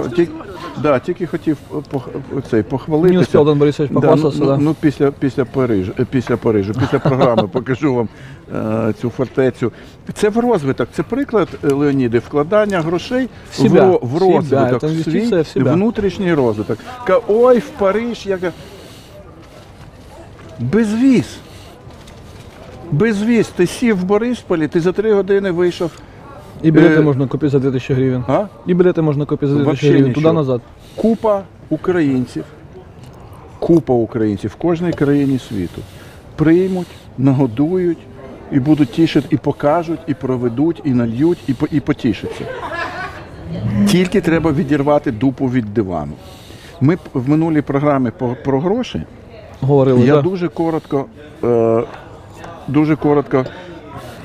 все. Тільки, да, тільки хотів пох, цей, похвалитися. Не Дон Борисович Да, ну, да. ну, ну, після, після Парижу, е, після Парижу, після програми покажу вам е, цю фортецю. Це в розвиток, це приклад Леоніди, вкладання грошей В себя, в, в розвиток, в інвестиція в внутрішній розвиток. Ка, ой, в Париж, як... Безвіз. Безвіз. Ти сів в Борисполі, ти за три години вийшов. И билеты Э, можно купить за 2000 гривен. А? И билеты можно купить за 2000 Вообще гривен. ничего. Туда-назад. Купа українців, купа українців в кожній країні світу приймуть, нагодують і будуть тішити, і покажуть, і проведуть, і нальють, і, по- і потішаться. Тільки треба відірвати дупу від дивану. Ми п- в минулій програмі по- про гроші Говорили, я да. дуже коротко, е, дуже коротко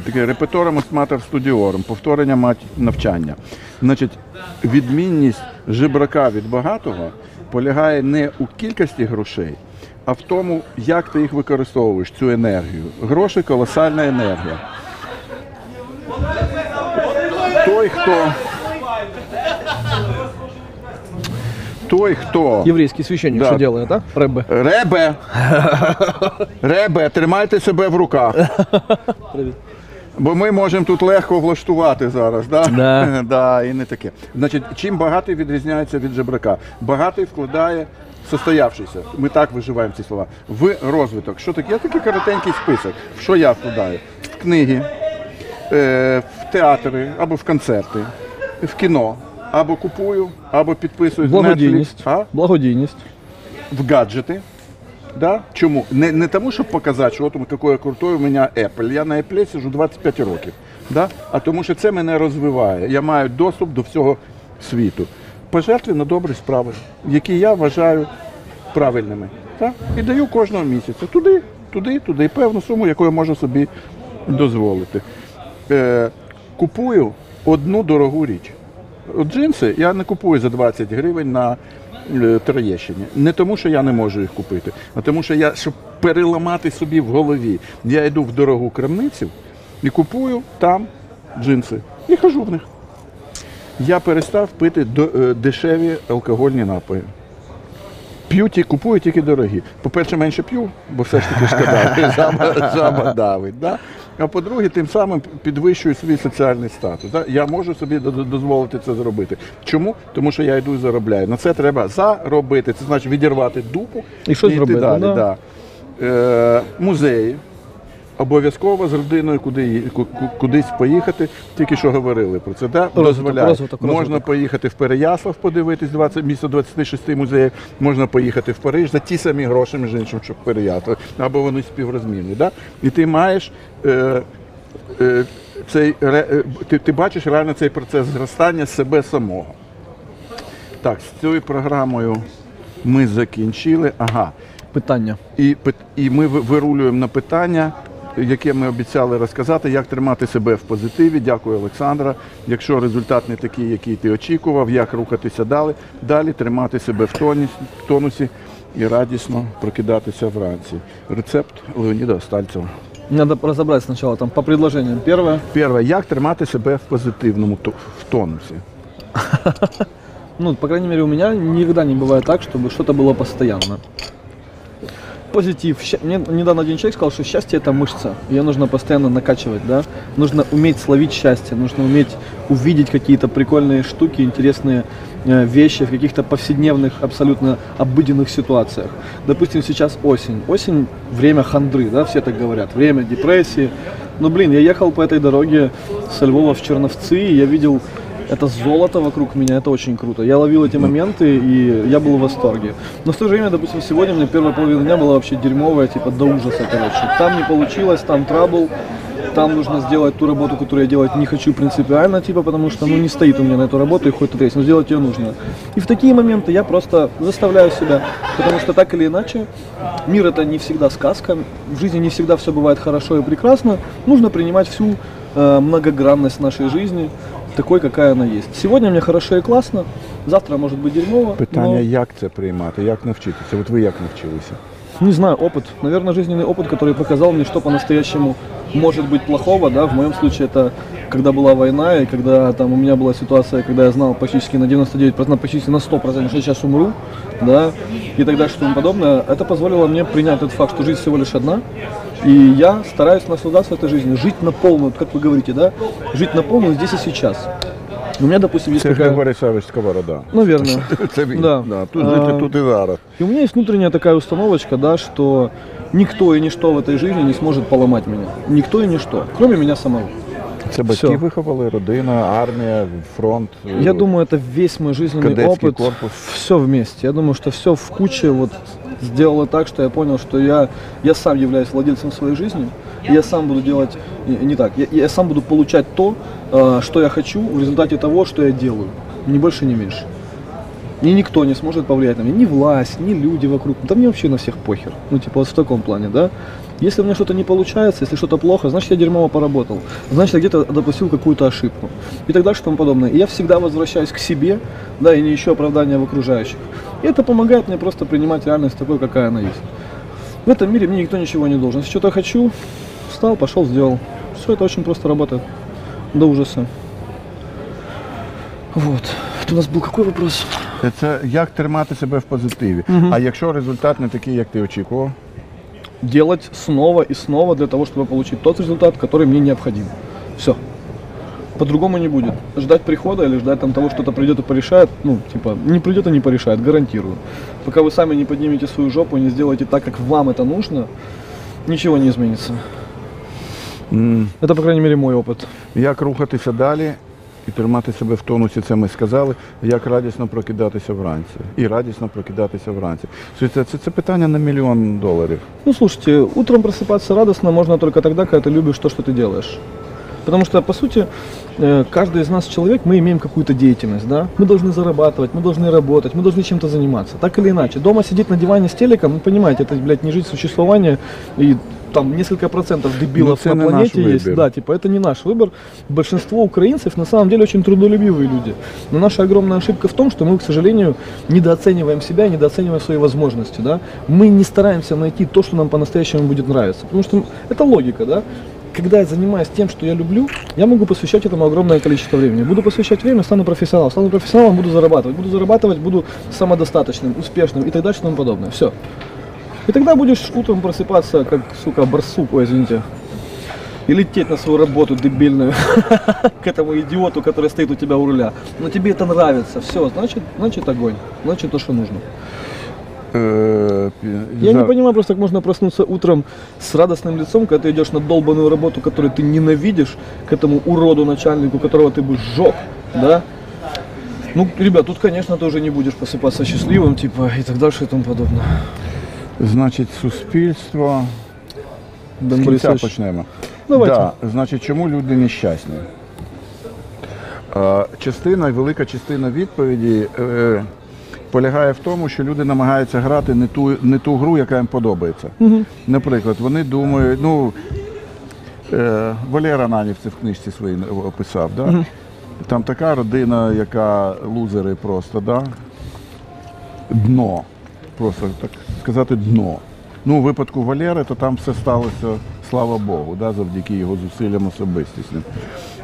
таке репетором матер студіором, повторення мать навчання. Значить, відмінність жебрака від багатого полягає не у кількості грошей, а в тому, як ти їх використовуєш, цю енергію. Гроші колосальна енергія. Той, хто. Той, хто. Еврейский священник Да. что делает, да? Рэббе. Ребе! Ребе, тримайте себе в руках. Привіт. Бо ми можемо тут легко влаштувати зараз. Да? Да. да, і не таке. Значить, чим багатий відрізняється від жебрака? Багатий вкладає состоявшийся. Ми так виживаємо ці слова. В розвиток. Що таке? Я такий коротенький список. В що я вкладаю? В книги, е, в театри або в концерти, в кіно. Або купую, або підписую Благодійність. Netflix, а? Благодійність. в гаджети. Да? Чому? Не, не тому, щоб показати, що от ми якою крутою у мене Apple. Я на Apple сижу 25 років. Да? А тому, що це мене розвиває. Я маю доступ до всього світу. Пожертви на добрі справи, які я вважаю правильними. Так? І даю кожного місяця. Туди, туди, туди, певну суму, яку я можу собі дозволити. Е, купую одну дорогу річ. От Джинси я не купую за 20 гривень на Троєщині. Не тому, що я не можу їх купити, а тому, що я, щоб переламати собі в голові, я йду в дорогу крамницю і купую там джинси. І хожу в них. Я перестав пити е, дешеві алкогольні напої. П'ю ті, купую тільки дорогі. По-перше, менше п'ю, бо все ж таки шкода, жаба, жаба давить. Да? А по-друге, тим самим підвищую свій соціальний статус. Я можу собі до- до- дозволити це зробити. Чому? Тому що я йду і заробляю. На це треба заробити. Це значить відірвати дупу І щось йти зробити, далі. да. Да. Е, музеї. Обов'язково з родиною куди, кудись поїхати, тільки що говорили про це. Да? Дозволяє. розвиток, Можна поїхати в Переяслав, подивитись 20, місто 26 музеїв, можна поїхати в Париж за ті самі гроші, між іншим, щоб в Переяслав, або вони співрозмінні. Да? І ти маєш е, е, цей, е, ти, ти бачиш реально цей процес зростання себе самого. Так, з цією програмою ми закінчили. Ага. Питання. І, і ми вирулюємо на питання, яке ми обіцяли розказати, як тримати себе в позитиві. Дякую, Олександра. Якщо результат не такий, який ти очікував, як рухатися далі, далі тримати себе в тонусі, в тонусі і радісно прокидатися вранці. Рецепт Леоніда Остальцева. Надо разобрать сначала там по предложениям. Первое. Перше, як тримати себе в позитивному то- в тонусі. Ну, по крайней мере, у меня никогда не бывает так, чтобы что-то было постоянно. Позитив. Мне недавно один человек сказал, что счастье это мышца. Ее нужно постоянно накачивать, да. Нужно уметь словить счастье, нужно уметь увидеть какие-то прикольные штуки, интересные э, вещи в каких-то повседневных, абсолютно обыденных ситуациях. Допустим, сейчас осень. Осень – время хандры, да, все так говорят. Время депрессии. Ну, блин, я ехал по этой дороге со Львова в Черновцы, и я видел это золото вокруг меня, это очень круто. Я ловил эти моменты, и я был в восторге. Но в то же время, допустим, сегодня мне первая половина дня была вообще дерьмовая, типа до ужаса, короче. Там не получилось, там трабл, там нужно сделать ту работу, которую я делать не хочу принципиально, типа, потому что, ну, не стоит у меня на эту работу и хоть тут есть, но сделать ее нужно. И в такие моменты я просто заставляю себя, потому что так или иначе, мир это не всегда сказка, в жизни не всегда все бывает хорошо и прекрасно, нужно принимать всю э, многогранность нашей жизни, такой, какая она есть. Сегодня мне хорошо и классно, завтра может быть дерьмово. Питання, но як це приймати, як навчитися? От ви як навчилися? Не знаю, опыт. Наверное, жизненный опыт, который показал мне, что по-настоящему может быть плохого, да, в моем случае это когда была война, и когда там у меня была ситуация, когда я знал практически на 99%, почти на 100%, что я сейчас умру, да, и дальше и тому подобное, это позволило мне принять тот факт, что жизнь всего лишь одна, и я стараюсь наслаждаться этой жизнью, жить на полную, как вы говорите, да, жить на полную здесь и сейчас. У меня, допустим, есть Це такая... Григорій Савич Сковорода. Наверное. Це він. Да. Тут А, жити тут і зараз. И у меня есть внутренняя такая установочка, да, что никто и ничто в этой жизни не сможет поломать меня. Никто и ничто, кроме меня самого. Це батьки Всё. виховали, родина, армія, фронт. Я думаю, это весь мой жизненный Кадетский опыт, корпус. все вместе. Я думаю, что все в куче вот сделало так, что я понял, что я, я сам являюсь владельцем своей жизни, и я сам буду делать, не, так, я, я сам буду получать то, э, что я хочу в результате того, что я делаю. Ни больше, ни меньше. И никто не сможет повлиять на меня, ни власть, ни люди вокруг. Да мне вообще на всех похер. Ну, типа, вот в таком плане, да. Если у меня что-то не получается, если что-то плохо, значит, я дерьмово поработал. Значит, я где-то допустил какую-то ошибку. И так дальше и тому подобное. И я всегда возвращаюсь к себе, да, и не ищу оправдания в окружающих. И это помогает мне просто принимать реальность такой, какая она есть. В этом мире мне никто ничего не должен. Если что-то хочу, встал, пошел, сделал. Все это очень просто работает. До ужаса. Вот. Это у нас был какой вопрос? Це як тримати себе в позитиві. А якщо результат не такий, як ти очікував, делать снова и снова для того, чтобы получить тот результат, который мне необходим. Все. По-другому не будет. Ждать прихода или ждать там того, что то придет и порешает, ну, типа, не придет и не порешает, гарантирую. Пока вы сами не поднимете свою жопу и не сделаете так, как вам это нужно, ничего не изменится. Это, по крайней мере, мой опыт. як рухатися далі і тримати себе в тонусі, це ми сказали, як радісно прокидатися вранці. І радісно прокидатися вранці. Це, це, це, це питання на мільйон доларів. Ну, слушайте, утром просыпаться радостно можно только тогда, когда ты любишь то, что ты делаешь. Потому что, по сути, э, каждый из нас человек, мы имеем какую-то деятельность, да? Мы должны зарабатывать, мы должны работать, мы должны чем-то заниматься. Так или иначе. Дома сидеть на диване с телеком, ну, понимаете, это, блядь, не жить существование и там несколько процентов дебилов Ну, на планете есть. выбор. Да, типа, это не наш выбор. Большинство украинцев на самом деле очень трудолюбивые люди. Но наша огромная ошибка в том, что мы, к сожалению, недооцениваем себя, недооцениваем свои возможности, да. Мы не стараемся найти то, что нам по-настоящему будет нравиться. Потому что это логика, да. Когда я занимаюсь тем, что я люблю, я могу посвящать этому огромное количество времени. Буду посвящать время, стану профессионалом. Стану профессионалом, буду зарабатывать. Буду зарабатывать, буду самодостаточным, успешным и так дальше и тому подобное. Все. И тогда будешь утром просыпаться, как, сука, барсук, ой, извините, и лететь на свою работу дебильную к этому идиоту, который стоит у тебя у руля. Но тебе это нравится, все, значит, значит огонь, значит то, что нужно. Е, пі- Я за- не понимаю просто, как можно проснуться утром с радостным лицом, когда ты идешь на долбанную работу, которую ты ненавидишь, к этому уроду начальнику, которого ты бы сжег, да? Ну, ребят, тут, конечно, ты уже не будешь просыпаться счастливым, типа, и так дальше и тому подобное. Значить, суспільство. Бен З кінця Борисович, почнемо. Давайте. Да, значить, чому люди нещасні? Е, Частина, велика частина відповіді е, полягає в тому, що люди намагаються грати не ту, не ту гру, яка їм подобається. Наприклад, вони думають, ну е, Валера Нанів це в книжці своїй описав, да? там така родина, яка лузери просто, да? дно. Просто так сказати дно. Ну, у випадку Валери, то там все сталося, слава Богу, да, завдяки його зусиллям особистісним.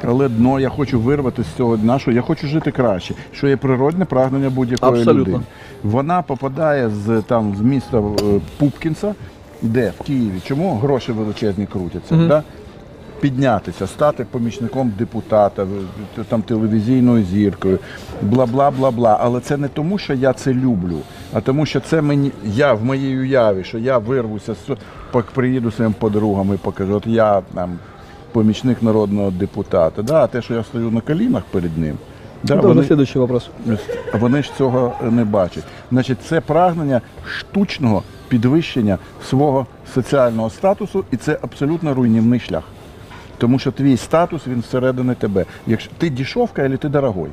Але дно я хочу вирвати з цього дна, що я хочу жити краще, що є природне прагнення будь-якої Абсолютно. людини. Вона попадає з там з міста е, Пупкінса, де в Києві. Чому гроші величезні крутяться? Да? Піднятися, стати помічником депутата, в- там телевізійною зіркою, бла бла бла бла. Але це не тому, що я це люблю, а тому, що це мені я в моїй уяві, що я вирвуся з пок- приїду своїм подругам і покажу, от я там помічник народного депутата. Да, а те, що я стою на колінах перед ним, да, вони, слідуючий вопрос. вони ж цього не бачать. Значить, це прагнення штучного підвищення свого соціального статусу, і це абсолютно руйнівний шлях. Тому що твій статус він всередині тебе. Якщо ти дешевка, або ти дорогой?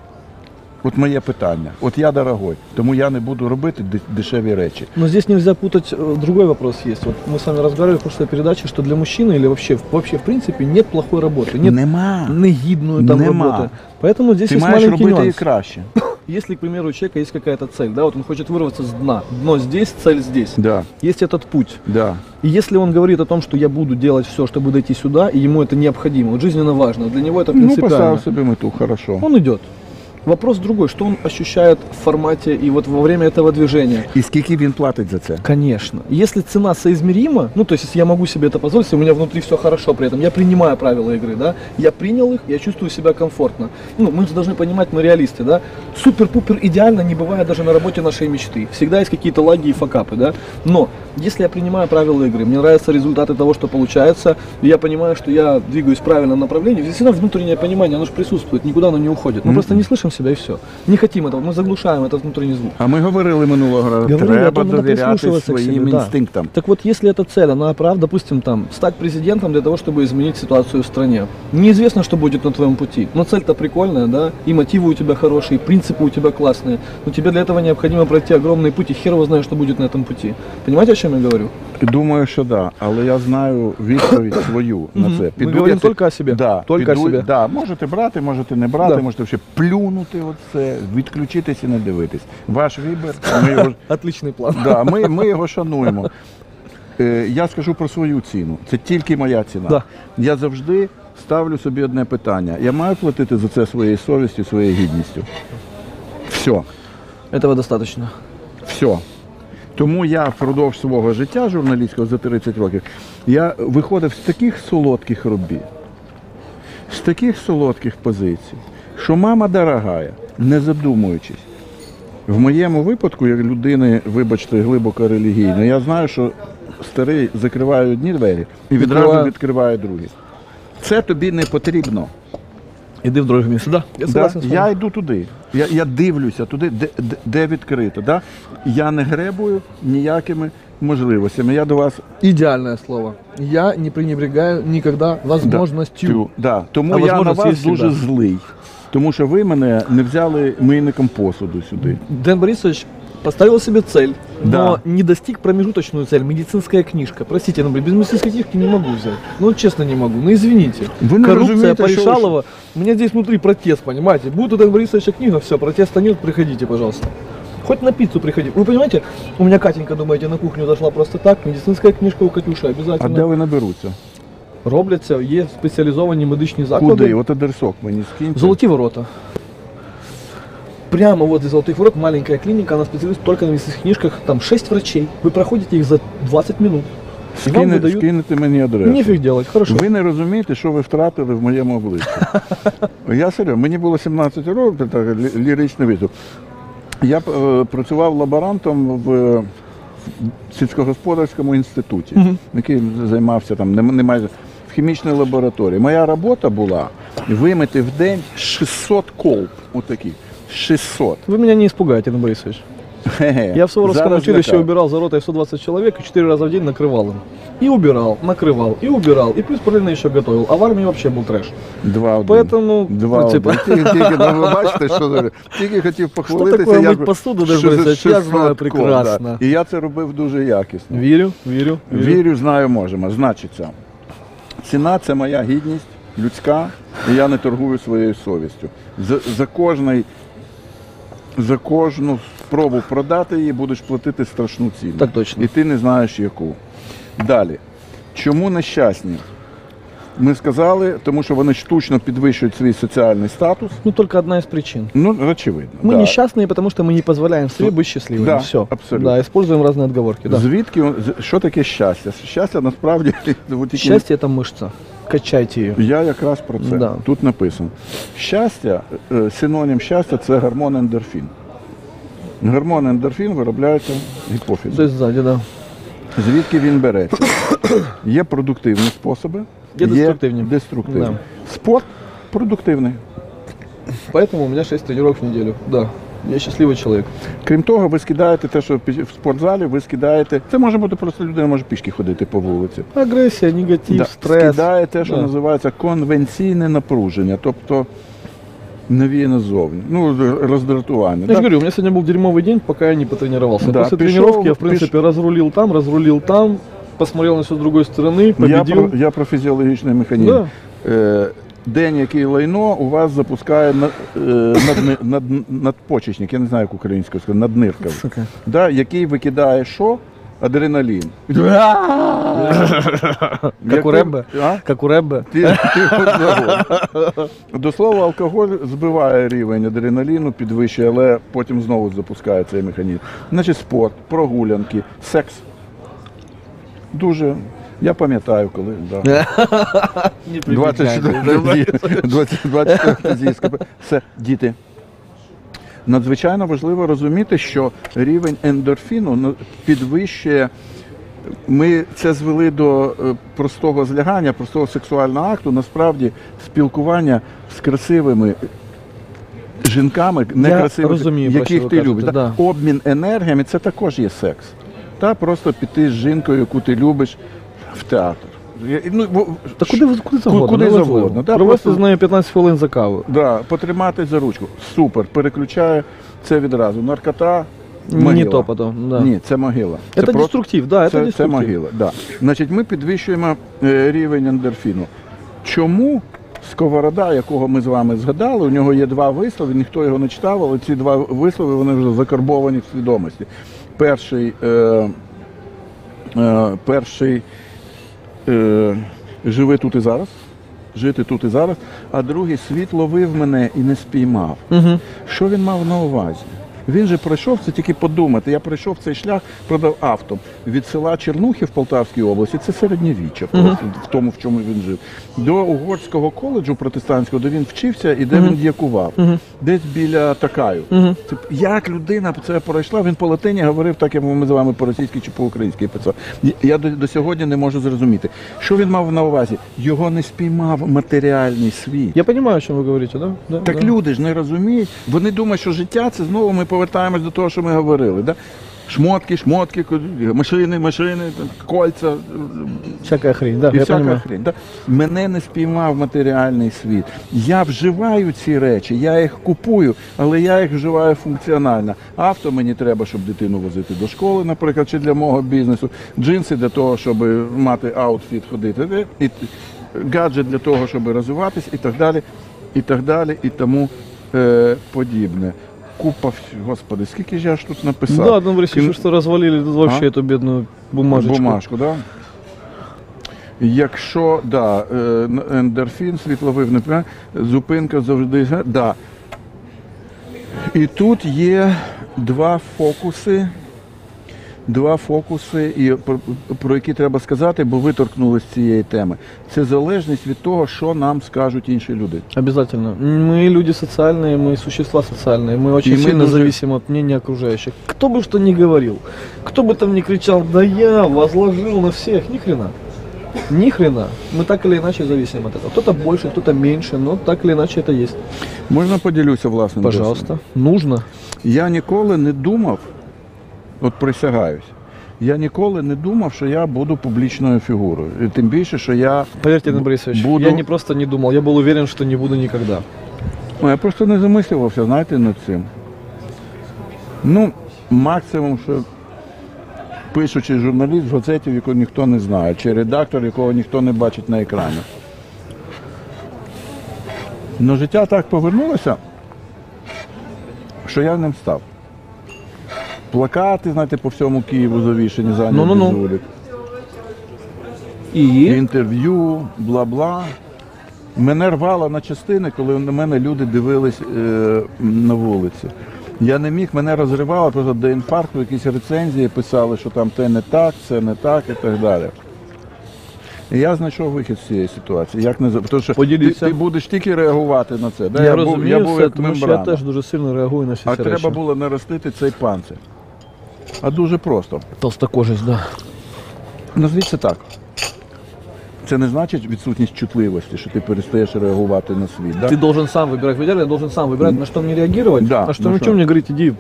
От моє питання. От я дорогой, тому я не буду робити де- дешеві речі. Но здесь нельзя путать, э, другой вопрос есть. Вот мы с вами разговаривали в прошлой передаче, что для мужчины или вообще, вообще в принципе нет плохой работы. Нет Нема. негидную там Нема. работы. Поэтому здесь Ти есть маєш маленький робити її нюанс. краще. Если, к примеру, у человека есть какая-то цель, да, вот он хочет вырваться с дна. Дно здесь, цель здесь. Да, Есть этот путь. да. И если он говорит о том, что я буду делать все, чтобы дойти сюда, и ему это необходимо, вот жизненно важно, для него это Ну, принципиально, поставив собі мету, хорошо. он идет. Вопрос другой, что он ощущает в формате и вот во время этого движения. І скільки він платить за це? Конечно. Если цена соизмерима, ну то есть если я могу себе это позволить, если у меня внутри все хорошо при этом, я принимаю правила игры, да, я принял их, я чувствую себя комфортно. Ну, мы же должны понимать, мы реалисты, да. Супер-пупер идеально не бывает даже на работе нашей мечты. Всегда есть какие-то лаги и факапы, да. Но если я принимаю правила игры, мне нравятся результаты того, что получается, и я понимаю, что я двигаюсь в правильном направлении, всегда внутреннее понимание, оно же присутствует, никуда оно не уходит. Мы просто не слышим себя и все. Не хотим этого, мы заглушаем этот внутренний звук. А ми говорили минулого разу, Говорили, треба а то надо довіряти прислушиваться к своїм себе, да. інстинктам. Так вот, если эта цель, она прав, допустим, там, стать президентом для того, чтобы изменить ситуацию в стране. Неизвестно, что будет на твоем пути, но цель-то прикольная, да, и мотивы у тебя хорошие, и принципы у тебя классные, но тебе для этого необходимо пройти огромный путь, и хер его знает, что будет на этом пути. Понимаете, о чем я говорю? Думаю, що да, але я знаю відповідь свою на це. Ми говоримо я тільки о собі. Да, Тільки о собі. Да, можете брати, можете не брати, Да. можете ще плюнути оце, відключитись і не дивитись. Ваш вибір, ми його, Отличный план. да, ми, ми його шануємо. Е, я скажу про свою ціну. Це тільки моя ціна. Да. Я завжди ставлю собі одне питання. Я маю платити за це своєю совістю, своєю гідністю. Все. Этого достаточно. Все. Тому я впродовж свого життя журналістського за 30 років я виходив з таких солодких робіт, з таких солодких позицій, що мама дорогая, не задумуючись. В моєму випадку, як людини, вибачте, глибоко релігійної, я знаю, що старий закриває одні двері і відразу відкриває другі. Це тобі не потрібно. Иди в другое место. Да, я Да? согласен с вами. Я йду туди. Я, я дивлюся туди, де, де, де відкрито. Да? Я не гребую ніякими можливостями. Я до вас Идеальное слово. Я не пренебрегаю никогда возможностью. Тю, да. Тому А я на вас є дуже злий. Тому що ви мене не взяли мийником посуду сюди. Дэн Борисович поставил себе цель, но Да. не достиг промежуточную цель. Медицинская книжка. Простите, но блин, без медицинской книжки не могу взять. Ну, честно, не могу. Ну, извините. Вы не Коррупция разумеете, порешалова. У меня здесь внутри протест, понимаете? Будет у Дэн Борисовича книга, все, протеста нет, приходите, пожалуйста. Хоть на пиццу приходи. Вы понимаете, у меня Катенька, думаете, на кухню зашла просто так. Медицинская книжка у Катюши А обязательно. де ви наберуться? Робляться, є спеціалізовані медичні заклади. Куди? От адресок мені скиньте. Золоті ворота. Прямо возле Золотых ворот маленькая клиника, она специалист только на медицинских книжках. Там 6 врачей. Вы проходите их за 20 минут. И вам Скине, выдают... скинете мені адресу. Нефиг делать, хорошо. Ви не розумієте, що ви втратили в моєму обличчі. Я серйозно, мені було 17 років, так, лі- ліричний виступ. Я е, працював лаборантом в е, сільськогосподарському інституті, який займався там, не, не майже в хімічній лабораторії. Моя робота була вимити в день 600 колб. Отакі. 600. Вы меня не испугаете, Дэн Борисович. Хе-хе. Я в Суворовском Зараз училище лякаю. убирал за ротой 120 человек и 4 раза в день накрывал им. И убирал, накрывал, и убирал, и плюс параллельно еще готовил. А в армии вообще был трэш. Два один. Поэтому, Два ну, типа- один. Тільки, тільки, ну, ви бачите, що за- тільки хотів похвалитися. такое як мить посуду, Ден що за Борисович? Я 600 знаю кол, прекрасно. да. І я це робив дуже якісно. Вірю, вірю, вірю. Вірю, знаю, можемо. Значиться, ціна це моя гідність, людська, і я не торгую своєю совістю. За, за кожний. За кожну спробу продати її будеш платити страшну ціну. Так точно. І ти не знаєш яку. Далі. Чому нещасні? Ми сказали, тому що вони штучно підвищують свій соціальний статус. Ну, только одна из причин. Ну, очевидно. Мы да. несчастные, потому что мы не позволяем себе быть счастливыми. Да, Все. абсолютно. Да, используем разные отговорки. Да. Звідки он- з- що таке щастя? Щастя насправді от тільки Счастье это мышца. Качайте ее. я якраз про це. Да. Тут написано. Щастя, е, синонім щастя це гормон ендорфін. Гормон ендорфін виробляється гіпофізом. есть сзади, да. Звідки він береться? Є продуктивні способи, Є деструктивні. деструктивні. Да. Спорт продуктивний. Поэтому у меня 6 тренировок в неделю. Да. Я счастливый человек. Крім того, ви скидаєте те, що під- в спортзалі, ви скидаєте. Це може бути просто людина може пішки ходити по вулиці. Агрессия, негатив, Да, стресс. Скидає те, що Да. називається конвенційне напруження, тобто навіяне ззовні. Ну, роздратування. Я да? же говорю, у меня сегодня был дерьмовый день, пока я не потренировался. Да, После пішов, тренировки я, в піш- принципе, разрулил там, разрулил там, посмотрел на все с другой стороны, Я победил. про, я про фізіологічний механізм. Да. Е, день, який лайно, у вас запускає на- е, надни- над- надпочечник, я не знаю, як українською сказати, наднирка, да, який викидає що? Адреналін. Як у? А? Как у Рэбе. Ти, ти хоч завод. До слова, алкоголь збиває рівень адреналіну, підвищує, але потім знову запускає цей механізм. Значить, спорт, прогулянки, секс. Дуже. Я пам'ятаю, коли. Да. 24 24 зійська. Все, діти. Надзвичайно важливо розуміти, що рівень ендорфіну ну, підвищує. Ми це звели до е, простого злягання, простого сексуального акту. Насправді спілкування з красивими жінками, некрасивими, розумію, яких ти любиш. да. Обмін енергіями це також є секс. Та просто піти з жінкою, яку ти любиш, в театр. Я- Ну, Та куди, куди завгодно. куди неважливо. завгодно, да, Провести просто- з нею 15 хвилин за каву. Да, потримати за ручку. Супер, переключаю це відразу. Наркота. Могила. Не то потом, да. Ні, це могила. Это просто- деструктив, да, це, це деструктив. могила. Да. Значить, ми підвищуємо е, рівень ендорфіну. Чому сковорода, якого ми з вами згадали, у нього є два вислови, ніхто його не читав, але ці два вислови вони вже закарбовані в свідомості. Перший, е, е, перший е, живи тут і зараз. Жити тут і зараз, а другий світ ловив мене і не спіймав. Угу. Що він мав на увазі? Він же пройшов це тільки подумати. Я пройшов цей шлях, продав авто від села Чернухи в Полтавській області. Це середньовіччя просто, в тому, в чому він жив. До угорського коледжу протестантського, де він вчився і де він діякував, десь біля Такаю. Це як людина це пройшла, він по латині говорив, так як ми з вами по-російськи чи по-українськи писав. Я до, до сьогодні не можу зрозуміти, що він мав на увазі. Його не спіймав матеріальний світ. Я понимаю, о чем вы говорите, да? да Так да. люди ж не розуміють. Вони думають, що життя це знову ми повертаємось до того, що ми говорили. Да? Шмотки, шмотки, машини, машини, кольця Всякая хрень, да, і я всяка понимаю. хрень. Да? Мене не спіймав матеріальний світ. Я вживаю ці речі, я їх купую, але я їх вживаю функціонально. Авто мені треба, щоб дитину возити до школи, наприклад, чи для мого бізнесу. Джинси для того, щоб мати аутфіт ходити. І т- гаджет для того, щоб розвиватись, і так далі, і так далі, і тому е, подібне. Купа, господи, скільки ж я ж тут написав? Да, Антон Борисович, Кін- вы что развалили тут вообще эту бедную бумажечку. Бумажку, да? Якщо да, е, ендорфін, світловий внепря- зупинка завжди. Да. І тут є два фокуси. Два фокуси, і про, про які треба сказати, бо ви торкнулися цієї теми. Це залежність від того, що нам скажуть інші люди. Обязательно. Мы люди социальные, мы существа социальные, мы очень И мы сильно должны- зависим от мнения окружающих. Кто бы что ни говорил, кто бы там ни кричал, да я возложил на всех, ни хрена. Ни хрена. Мы так или иначе зависим от этого. Кто-то больше, кто-то меньше, но так или иначе это есть. Можна поділюся власним досвідом? Пожалуйста. Нужно. Я ніколи не думав, от присягаюсь, я ніколи не думав, що я буду публічною фігурою. І тим більше, що я, Поверьте, Иван Борисович, буду- я не просто не думал, я был уверен, что не буду никогда. ну, я просто не замислювався, знаєте, над цим. Ну, максимум, що пишучий журналіст в газеті, яку ніхто не знає, чи редактор, якого ніхто не бачить на екрані. Ну, життя так повернулося, що я ним став. Плакати, знаєте, по всьому Києву завішені, зайняті Ну-ну-ну. вулиць. И? інтерв'ю, бла-бла. Мене рвало на частини, коли на мене люди дивились е, на вулиці. Я не міг, мене розривало просто до інфаркту, якісь рецензії писали, що там те не так, це не так і так далі. І я знайшов вихід з цієї ситуації. Як не Тому що ти, Поділіться. ти будеш тільки реагувати на це. Да? я, був, розумію я був все, як тому що я мембрана. теж дуже сильно реагую на всі А ці треба речі. було наростити цей панцир А дуже просто. Толстокожесть, да. Назвіть це так. Це не значить відсутність чутливості, що ти перестаєш реагувати на світ. Да? Ты должен сам выбирать. В идеале я должен сам выбирать, на что мне реагировать, Да, а что ну ну, что? что мне говорить, иди,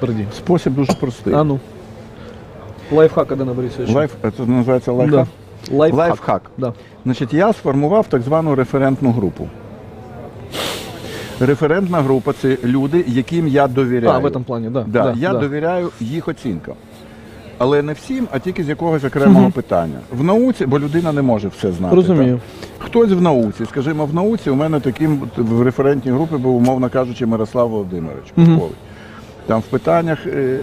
приди. Спосіб дуже простий. А ну. Лайфхак, Адана Борисович. Лайф, це називається лайфхак. Да. Лайфхак. Лайфхак. Да. Значить, я сформував так звану референтну групу. Референтна група це люди, яким я довіряю. А, в этом плане, да. Да, да, я да. довіряю їх оцінкам. Але не всім, а тільки з якогось окремого питання. В науці, бо людина не може все знати. Розумію. так? Хтось в науці, скажімо, в науці у мене таким в референтній групі був, умовно кажучи, Мирослав Володимирович Пушковий. Там в питаннях е,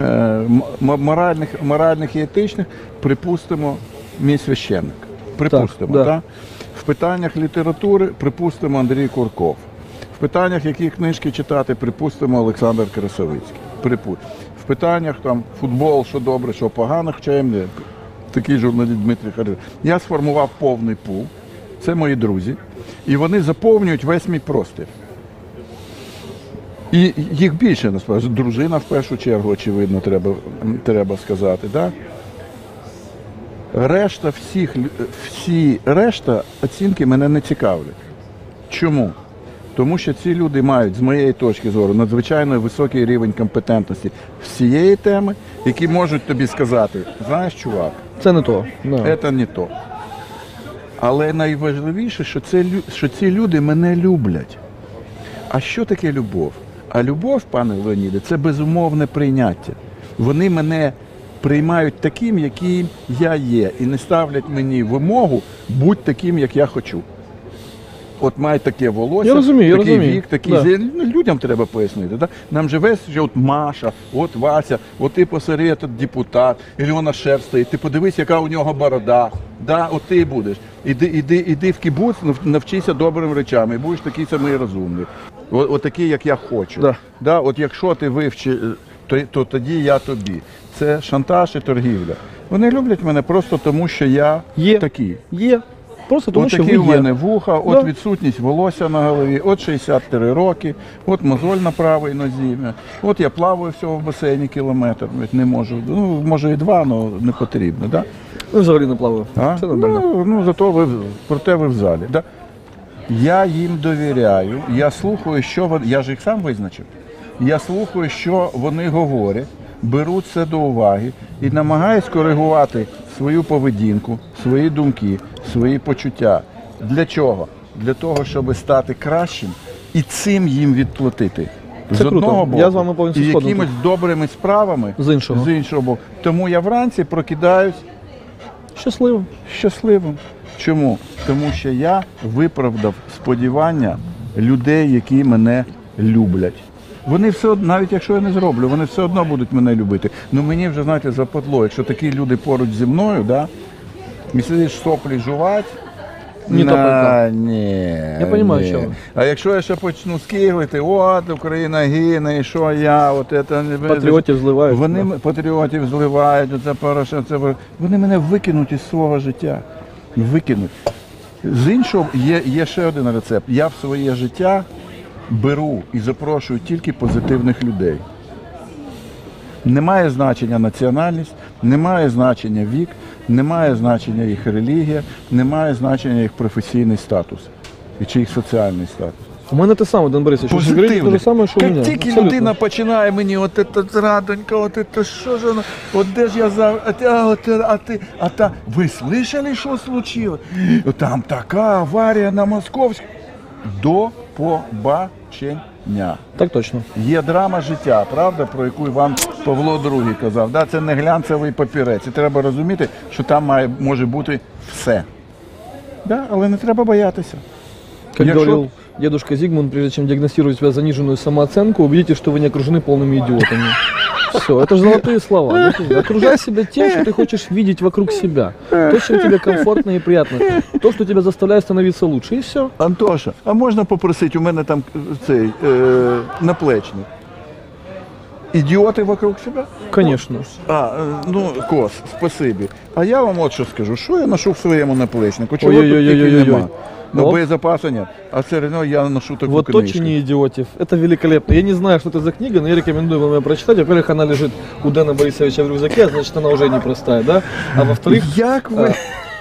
е, моральних, моральних і етичних, припустимо, мій священник. Припустимо, да. так? В питаннях літератури припустимо Андрій Курков. Питаннях, які книжки читати, припустимо Олександр Красовицький. Припу... В питаннях там футбол, що добре, що погано, хоча я не такий журналіст Дмитрий Харин. Я сформував повний пул. Це мої друзі. І вони заповнюють весь мій простір. І їх більше насправді. Дружина в першу чергу, очевидно, треба, треба сказати. Да? Решта всіх, всі решта оцінки мене не цікавлять. Чому? Тому що ці люди мають, з моєї точки зору, надзвичайно високий рівень компетентності всієї теми, які можуть тобі сказати, знаєш, чувак, Це не то. Да. це не то. Але найважливіше, що, це, що ці люди мене люблять. А що таке любов? А любов, пане Леоніде, це безумовне прийняття. Вони мене приймають таким, яким я є, і не ставлять мені вимогу будь таким, як я хочу. От має таке волосся, Я розумію, я розумію. вік, такий Да. зі- ну, людям треба пояснити. Да? Нам же весь що от Маша, от Вася, от ти посеред от депутат, Ільона Шер стоїть, ти подивись, яка у нього борода. Да, от ти будеш. Іди, іди, іди в кібуц, навчися добрим речам, і будеш такий самий розумний. От, от такий, як я хочу. Да. Да, от якщо ти вивчи, то, то тоді я тобі. Це шантаж і торгівля. Вони люблять мене просто тому, що я Є. такий. Є. Просто тому, От що ви є. мене вуха, от Да. відсутність волосся на голові, от 63 роки, от мозоль на правій нозі. От я плаваю всього в басейні кілометр, не можу. Ну, може і два, але не потрібно. Да? Ну, взагалі не плаваю. А? Це нормально. Ну, ну зато ви проте ви в залі. Да? Я їм довіряю, я слухаю, що вони. Я ж їх сам визначив. Я слухаю, що вони говорять, беру це до уваги і намагаюсь коригувати свою поведінку, свої думки, свої почуття. Для чого? Для того, щоб стати кращим і цим їм відплатити. Це з круто. одного боку, Я з вами повністю і якимись добрими справами З іншого. з іншого боку. Тому я вранці прокидаюсь Щасливо. щасливим. Чому? Тому що я виправдав сподівання людей, які мене люблять. Вони все одно, навіть якщо я не зроблю, вони все одно будуть мене любити. Ну мені вже, знаєте, западло, якщо такі люди поруч зі мною, да, і сидиш соплі жувати. То на, ні, Я ні. що. А якщо я ще почну скиглити, от Україна гине, і що я, от це не Патріотів зливають. Вони Да. патріотів зливають, оце Порошенко, це вони мене викинуть із свого життя. Викинуть. З іншого є, є ще один рецепт. Я в своє життя беру і запрошую тільки позитивних людей. Немає значення національність, немає значення вік, немає значення їх релігія, немає значення їх професійний статус і чи їх соціальний статус. У мене те саме, Дон Борисович. Ви те саме, що у Як мене. тільки Абсолютно. людина починає мені, от це зрадонька, от це що ж воно, от де ж я за, а ти, а, от, а ти, а та, ви слышали, що случилось? Там така аварія на Московську. До побачення. Так точно. Є драма життя, правда, про яку Іван Павло II казав. Да, це не глянцевий папірець. І треба розуміти, що там має, може бути все. Да, але не треба боятися. Как Якщо- говорил дедушка Зигмунд, прежде чем диагностировать у тебя заниженную самооценку, убедитесь, что вы не окружены полными идиотами. Все, это же золотые слова. Вот, Окружай себя тем, что ты хочешь видеть вокруг себя. То, чем тебе комфортно и приятно. То, что тебя заставляет становиться лучше. И все. Антоша, а можна попросити, у мене там е, цей е, наплечник. Ідіоти вокруг себе? Конечно. А, е, ну, кос, спасибі. А я вам от що скажу, що я ношу в своєму наплечнику? Чого тут тільки Ой-ой-ой-ой-ой-ой. нема? Ну, Оп. боєзапасу нет. А все одно я ношу таку Вот книжку. точно идиотив. Это великолепно. Я не знаю, что это за книга, но я рекомендую вам ее прочитать. Во-первых, она лежит у Дэна Борисовича в рюкзаке, а значит, она уже непростая, да? А во-вторых, Як ви? А,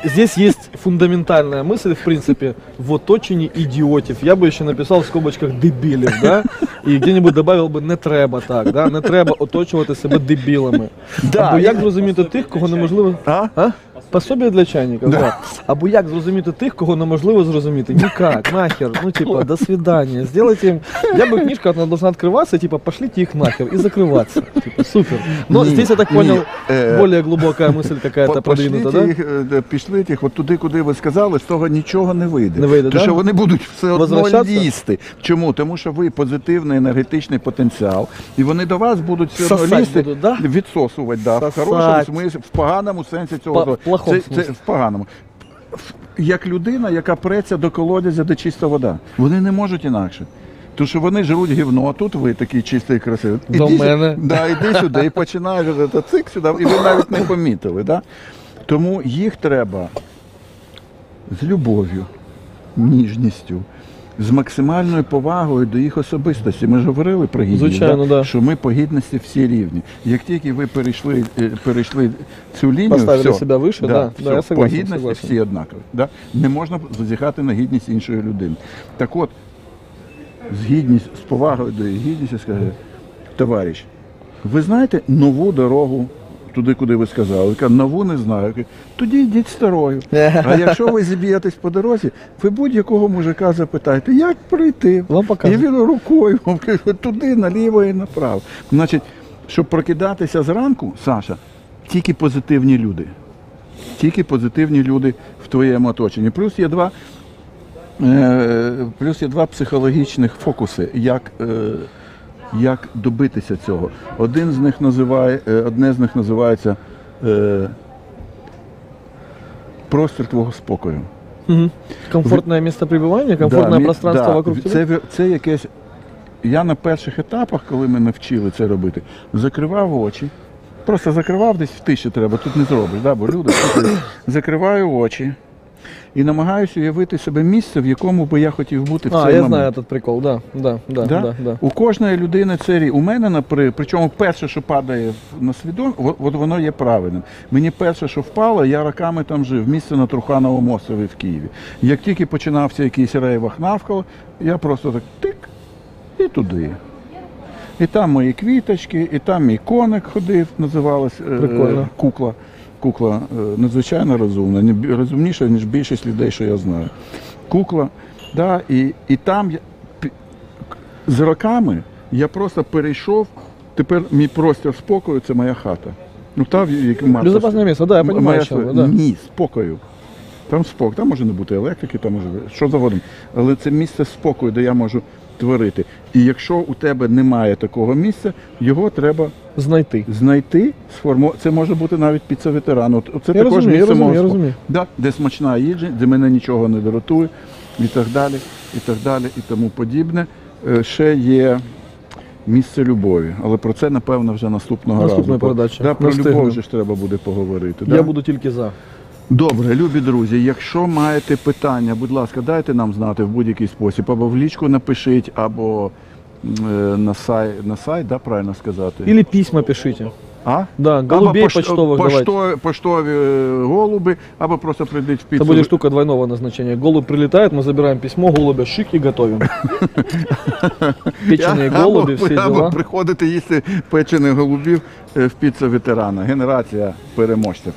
Здесь есть фундаментальная мысль, в принципе, вот очень идиотив. Я бы еще написал в скобочках дебилів, да? І где-нибудь добавил би не треба так, да? Не треба оточувати себе дебілами. Да, Або я- як зрозуміти тих, кого неможливо. А? А? Пособие для чайників, да. Або як зрозуміти тих, кого неможливо зрозуміти? Ніяк, нахер. Ну, типа, до свидания. Сделайте им. Я бы книжка она должна открываться, типа, пошлите их нахер и закрываться. Типа, супер. Но Не, здесь, я так не, понял, э, более глубокая мысль какая-то По- продвинута, пошліть да? їх, е, пішліть їх от туди, куди ви сказали, з того нічого не вийде. Не вийде, Тому да? що вони будуть все одно Возвращаться? лізти. Чому? Тому що ви позитивний енергетичний потенціал, і вони до вас будуть все одно Сосать лізти, будуть, да? відсосувати, да, в Сосать. хорошому смислі, в поганому сенсі цього По- слова. плохому це, це в поганому. Як людина, яка преться до колодязя, де чиста вода. Вони не можуть інакше. Тому що вони жруть гівно, а тут ви такий чистий і красивий. До Іди мене. Да, іди сюди і починаєш це цик сюди, і ви навіть не помітили. Да? Тому їх треба з любов'ю, ніжністю, з максимальною повагою до їх особистості. Ми ж говорили про гідність, Звичайно, да. що ми по гідності всі рівні. Як тільки ви перейшли, е, перейшли цю лінію, Поставили все, себе вище, да, да, все, я по согласен, гідності согласен. всі однакові. Да? Не можна зазіхати на гідність іншої людини. Так от, з гідність, з повагою до її гідності скаже, товариш, ви знаєте нову дорогу туди, куди ви сказали? Каже, нову не знаю. Тоді йдіть старою. А якщо ви зіб'єтесь по дорозі, ви будь-якого мужика запитаєте, як пройти? Вам І він рукою вам каже, туди, наліво і направо. Значить, щоб прокидатися зранку, Саша, тільки позитивні люди. Тільки позитивні люди в твоєму оточенні. Плюс є два, е, плюс є два психологічних фокуси, як, е, як добитися цього. Один з них називає, е, одне з них називається е, простір твого спокою. Мгм. Комфортное место пребывания, комфортное Да, пространство да, вокруг тебя. це, якесь. Я на перших етапах, коли мене вчили це робити, закривав очі. Просто закривав десь в тиші треба, тут не зробиш, да, бо люди закриваю очі і намагаюся уявити себе місце, в якому би я хотів бути в А, цей я момент. знаю этот прикол, да, да, да, Да? да, да. У кожної людини це рі- У мене, наприклад, причому перше, що падає на свідом, от, от воно є правильним. Мені перше, що впало, я роками там жив, місце на Трухановому острові в Києві. Як тільки починався якийсь рейвах навколо, я просто так тик і туди. І там мої квіточки, і там мій коник ходив, називалась е, Прикольно. кукла. Кукла е, надзвичайно розумна, розумніша, ніж більшість людей, що я знаю. Кукла, да, і, і там я, з роками я просто перейшов. Тепер мій простір спокою це моя хата. Ну як Марта- Безопасное да, я М- понимаю, моя о чем вы, св- да. Ні, спокою. Там спокій, там може не бути електрики, там може що завгодно. Але це місце спокою, де я можу творити. І якщо у тебе немає такого місця, його треба Знайти. знайти, сформу... Це може бути навіть піца ветерану. От Це Я також розумію, я місце розумію, я розумію. Да, де смачна їжа, де мене нічого не дратує, і так далі, і так далі, і тому подібне. Е, Ще є місце любові, але про це, напевно, вже наступного Наступної разу. передачі. Да, про любов же ж треба буде поговорити. Я да? буду тільки за. Добре, любі друзі, якщо маєте питання, будь ласка, дайте нам знати в будь-який спосіб. Або в лічку напишіть, або м, е, на сайт, на сайт, да, правильно сказати? Или письма пишите. А? Да, голубей або почтовых давайте. поштові, поштові е, голуби, або просто прийдіть в Это піцу. будет штука двойного назначения. Голубь прилетает, мы забираем письмо, голубя шик и готовим. Печеные Або- голуби, все Або дела. приходити їсти печених голубів е, в піца ветерана. Генерація переможців.